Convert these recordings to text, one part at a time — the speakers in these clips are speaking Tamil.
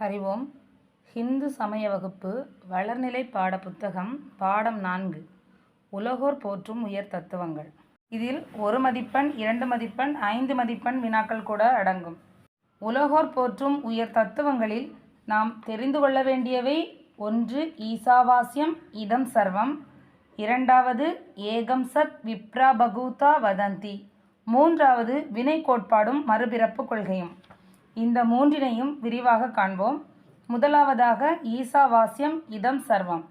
ஹரி ஓம். ஹிந்து சமய வகுப்பு வளர்நிலை பாட புத்தகம் பாடம் நான்கு. உலகோர் போற்றும் உயர் தத்துவங்கள். இதில் ஒரு மதிப்பெண் இரண்டு மதிப்பெண் ஐந்து மதிப்பெண் வினாக்கள் கூட அடங்கும். உலகோர் போற்றும் உயர் தத்துவங்களில் நாம் தெரிந்து கொள்ள வேண்டியவை ஒன்று ஈசாவாஸ்யம் இதம் சர்வம். இரண்டாவது ஏகம் சத் விப்ரா பகூதா வதந்தி. மூன்றாவது வினை கோட்பாடும் மறுபிறப்பு கொள்கையும். இந்த மூன்றினையும் விரிவாக காண்போம். முதலாவதாக ஈசாவாஸ்யம் இதம் சர்வம்.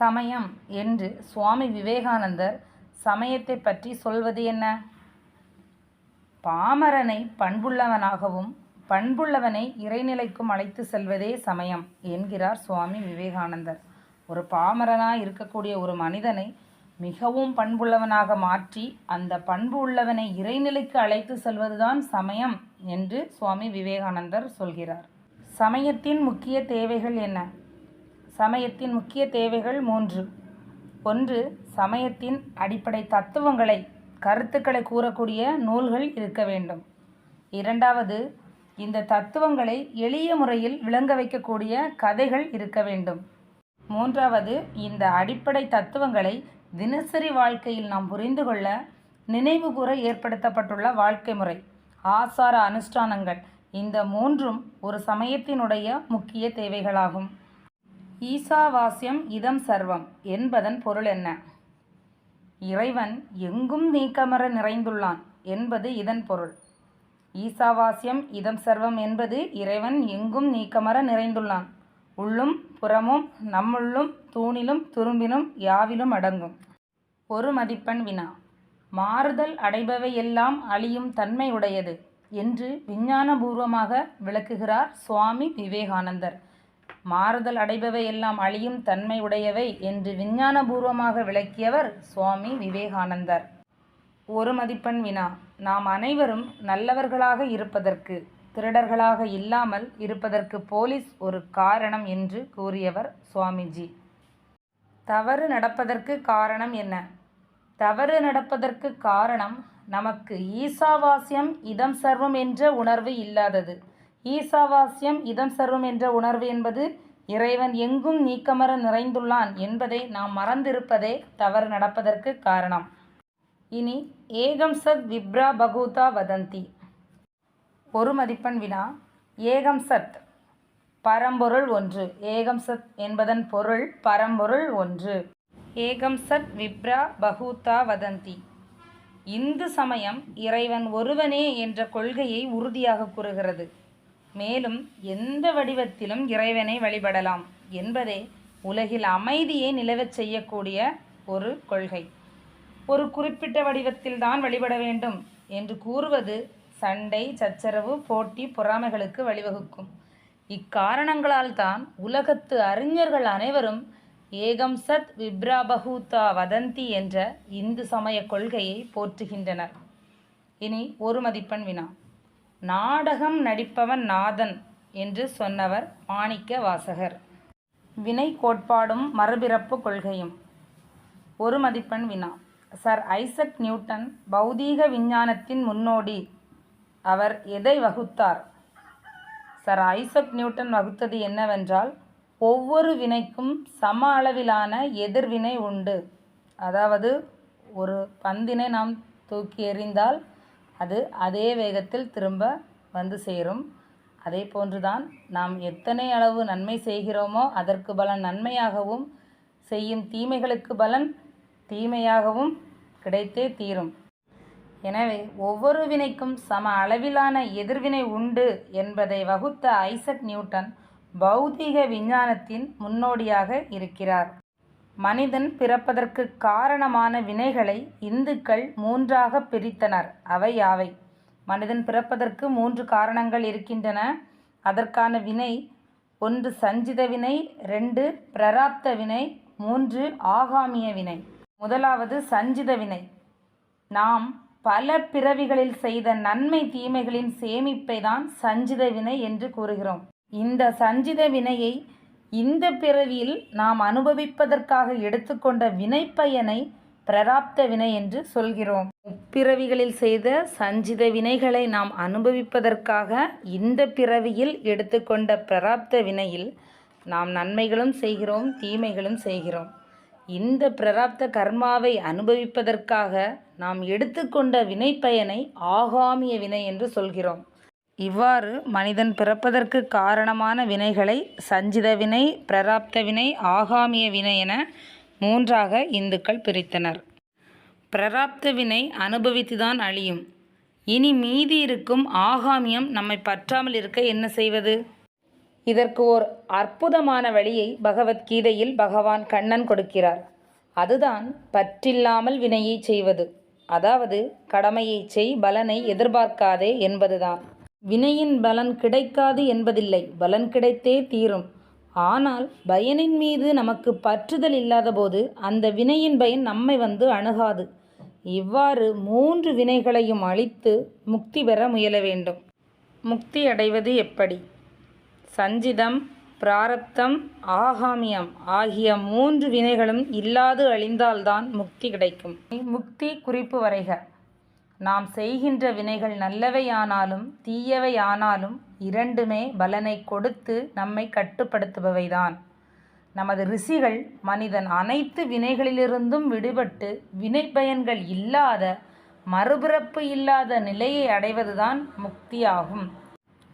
சமயம் என்று சுவாமி விவேகானந்தர் சமயத்தை பற்றி சொல்வது என்ன? பாமரனை பண்புள்ளவனாகவும் பண்புள்ளவனை இறைநிலைக்கும் அழைத்து செல்வதே சமயம் என்கிறார் சுவாமி விவேகானந்தர். ஒரு பாமரனாக இருக்கக்கூடிய ஒரு மனிதனை மிகவும் பண்புள்ளவனாக மாற்றி அந்த பண்பு உள்ளவனை இறைநிலைக்கு அழைத்து செல்வதுதான் சமயம் என்று சுவாமி விவேகானந்தர் சொல்கிறார். சமயத்தின் முக்கிய தேவைகள் என்ன? சமயத்தின் முக்கிய தேவைகள் மூன்று. ஒன்று சமயத்தின் அடிப்படை தத்துவங்களை கருத்துக்களை கூறக்கூடிய நூல்கள் இருக்க வேண்டும். இரண்டாவது இந்த தத்துவங்களை எளிய முறையில் விளங்க வைக்கக்கூடிய கதைகள் இருக்க வேண்டும். மூன்றாவது இந்த அடிப்படை தத்துவங்களை தினசரி வாழ்க்கையில் நாம் புரிந்து கொள்ள நினைவுகூர ஏற்படுத்தப்பட்டுள்ள வாழ்க்கை முறை ஆசார அனுஷ்டானங்கள். இந்த மூன்றும் ஒரு சமயத்தினுடைய முக்கிய தேவைகளாகும். ஈசாவாசியம் இதம் சர்வம் என்பதன் பொருள் என்ன? இறைவன் எங்கும் நீக்கமர நிறைந்துள்ளான் என்பது இதன் பொருள். ஈசாவாசியம் இதம் சர்வம் என்பது இறைவன் எங்கும் நீக்கமர நிறைந்துள்ளான். உள்ளும் புறமும் நம்முள்ளும் தூணிலும் துரும்பிலும் யாவிலும் அடங்கும். ஒரு மதிப்பெண் வினா. மாறுதல் அடைபவையெல்லாம் அழியும் தன்மை உடையது என்று விஞ்ஞானபூர்வமாக விளக்குகிறார் சுவாமி விவேகானந்தர். மாறுதல் அடைபவை எல்லாம் அழியும் தன்மை உடையவை என்று விஞ்ஞானபூர்வமாக விளக்கியவர் சுவாமி விவேகானந்தர். ஒரு மதிப்பெண் வினா. நாம் அனைவரும் நல்லவர்களாக இருப்பதற்கு திருடர்களாக இல்லாமல் இருப்பதற்கு போலீஸ் ஒரு காரணம் என்று கூறியவர் சுவாமிஜி. தவறு நடப்பதற்கு காரணம் என்ன? தவறு நடப்பதற்கு காரணம் நமக்கு ஈசாவாசியம் இதம் சர்வம் என்ற உணர்வு இல்லாதது. ஈசாவாசியம் இதம் சர்வம் என்ற உணர்வு என்பது இறைவன் எங்கும் நீக்கமர நிறைந்துள்ளான் என்பதை நாம் மறந்திருப்பதே தவறு நடப்பதற்கு காரணம். இனி ஏகம் சத் விப்ரா பகூதா வதந்தி. ஒரு மதிப்பெண் வினா. ஏகம் சத் பரம்பொருள் ஒன்று. ஏகம் சத் என்பதன் பொருள் பரம்பொருள் ஒன்று. ஏகம் சத் விப்ரா பகூதா வதந்தி. இந்து சமயம் இறைவன் ஒருவனே என்ற கொள்கையை உறுதியாக கூறுகிறது. மேலும் எந்த வடிவத்திலும் இறைவனை வழிபடலாம் என்பதே உலகில் அமைதியை நிலவச் செய்யக்கூடிய ஒரு கொள்கை. ஒரு குறிப்பிட்ட வடிவத்தில்தான் வழிபட வேண்டும் என்று கூறுவது சண்டை சச்சரவு போட்டி பொறாமைகளுக்கு வழிவகுக்கும். இக்காரணங்களால் தான் உலகத்து அறிஞர்கள் அனைவரும் ஏகம் சத் விப்ராபகூதா வதந்தி என்ற இந்து சமய கொள்கையை போற்றுகின்றனர். இனி ஒரு மதிப்பெண் வினா. நாடகம் நடிப்பவன் நாதன் என்று சொன்னவர் மாணிக்க வாசகர். வினை கோட்பாடும் மறுபிறப்பு கொள்கையும். ஒரு மதிப்பெண் வினா. சர் ஐசக் நியூட்டன் பௌதீக விஞ்ஞானத்தின் முன்னோடி அவர் எதை வகுத்தார்? சர் ஐசக் நியூட்டன் வகுத்தது என்னவென்றால் ஒவ்வொரு வினைக்கும் சம அளவிலான எதிர்வினை உண்டு. அதாவது ஒரு பந்தினை நாம் தூக்கி எறிந்தால் அது அதே வேகத்தில் திரும்ப வந்து சேரும். அதே போன்றுதான் நாம் எத்தனை அளவு நன்மை செய்கிறோமோ அதற்கு பலன் நன்மையாகவும் செய்யும் தீமைகளுக்கு பலன் தீமையாகவும் கிடைத்தே தீரும். எனவே ஒவ்வொரு வினைக்கும் சம அளவிலான எதிர்வினை உண்டு என்பதை வகுத்த ஐசக் நியூட்டன் பௌதீக விஞ்ஞானத்தின் முன்னோடியாக இருக்கிறார். மனிதன் பிறப்பதற்கு காரணமான வினைகளை இந்துக்கள் மூன்றாக பிரித்தனர். அவை யாவை? மனிதன் பிறப்பதற்கு மூன்று காரணங்கள் இருக்கின்றன. அதற்கான வினை ஒன்று சஞ்சித வினை ரெண்டு பிரராப்த வினை மூன்று ஆகாமிய வினை. முதலாவது சஞ்சித வினை. நாம் பல பிறவிகளில் செய்த நன்மை தீமைகளின் சேமிப்பை தான் சஞ்சித வினை என்று கூறுகிறோம். இந்த சஞ்சித வினையை இந்த பிறவியில் நாம் அனுபவிப்பதற்காக எடுத்துக்கொண்ட வினைப்பயனை பிரராப்த வினை என்று சொல்கிறோம். பிறவிகளில் செய்த சஞ்சித வினைகளை நாம் அனுபவிப்பதற்காக இந்த பிறவியில் எடுத்துக்கொண்ட பிரராப்த வினையில் நாம் நன்மைகளும் செய்கிறோம் தீமைகளும் செய்கிறோம். இந்த பிராரப்த கர்மாவை அனுபவிப்பதற்காக நாம் எடுத்துக்கொண்ட வினை பயனை ஆகாமிய வினை என்று சொல்கிறோம். இவ்வாறு மனிதன் பிறப்பதற்கு காரணமான வினைகளை சஞ்சித வினை பிராரப்த வினை ஆகாமிய வினை என மூன்றாக இந்துக்கள் பிரித்தனர். பிராரப்த வினை அனுபவித்துதான் அழியும். இனி மீதி இருக்கும் ஆகாமியம் நம்மை பற்றாமல் இருக்க என்ன செய்வது? இதற்கு ஓர் அற்புதமான வழியை பகவத்கீதையில் பகவான் கண்ணன் கொடுக்கிறார். அதுதான் பற்றில்லாமல் வினையை செய்வது. அதாவது கடமையை செய் பலனை எதிர்பார்க்காதே என்பதுதான். வினையின் பலன் கிடைக்காது என்பதில்லை பலன் கிடைத்தே தீரும். ஆனால் பயனின் மீது நமக்கு பற்றுதல் இல்லாதபோது அந்த வினையின் பயன் நம்மை வந்து அணுகாது. இவ்வாறு மூன்று வினைகளையும் அழித்து முக்தி பெற முயல வேண்டும். முக்தி அடைவது எப்படி? சஞ்சிதம் பிராரப்தம் ஆகாமியம் ஆகிய மூன்று வினைகளும் இல்லாது அழிந்தால்தான் முக்தி கிடைக்கும். முக்தி குறிப்பு வரைக. நாம் செய்கின்ற வினைகள் நல்லவையானாலும் தீயவையானாலும் இரண்டுமே பலனை கொடுத்து நம்மை கட்டுப்படுத்துபவைதான். நமது ரிஷிகள் மனிதன் அனைத்து வினைகளிலிருந்தும் விடுபட்டு வினை பயன்கள் இல்லாத மறுபிறப்பு இல்லாத நிலையை அடைவதுதான் முக்தியாகும்.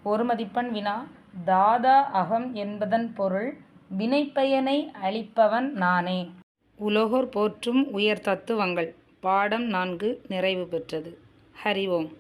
ஒரு மதிப்பெண் வினா. தாதா அகம் என்பதன் பொருள் வினைப்பயனை அளிப்பவன் நானே. உலகோர் போற்றும் உயர் தத்துவங்கள் பாடம் நான்கு நிறைவு பெற்றது. ஹரி ஓம்.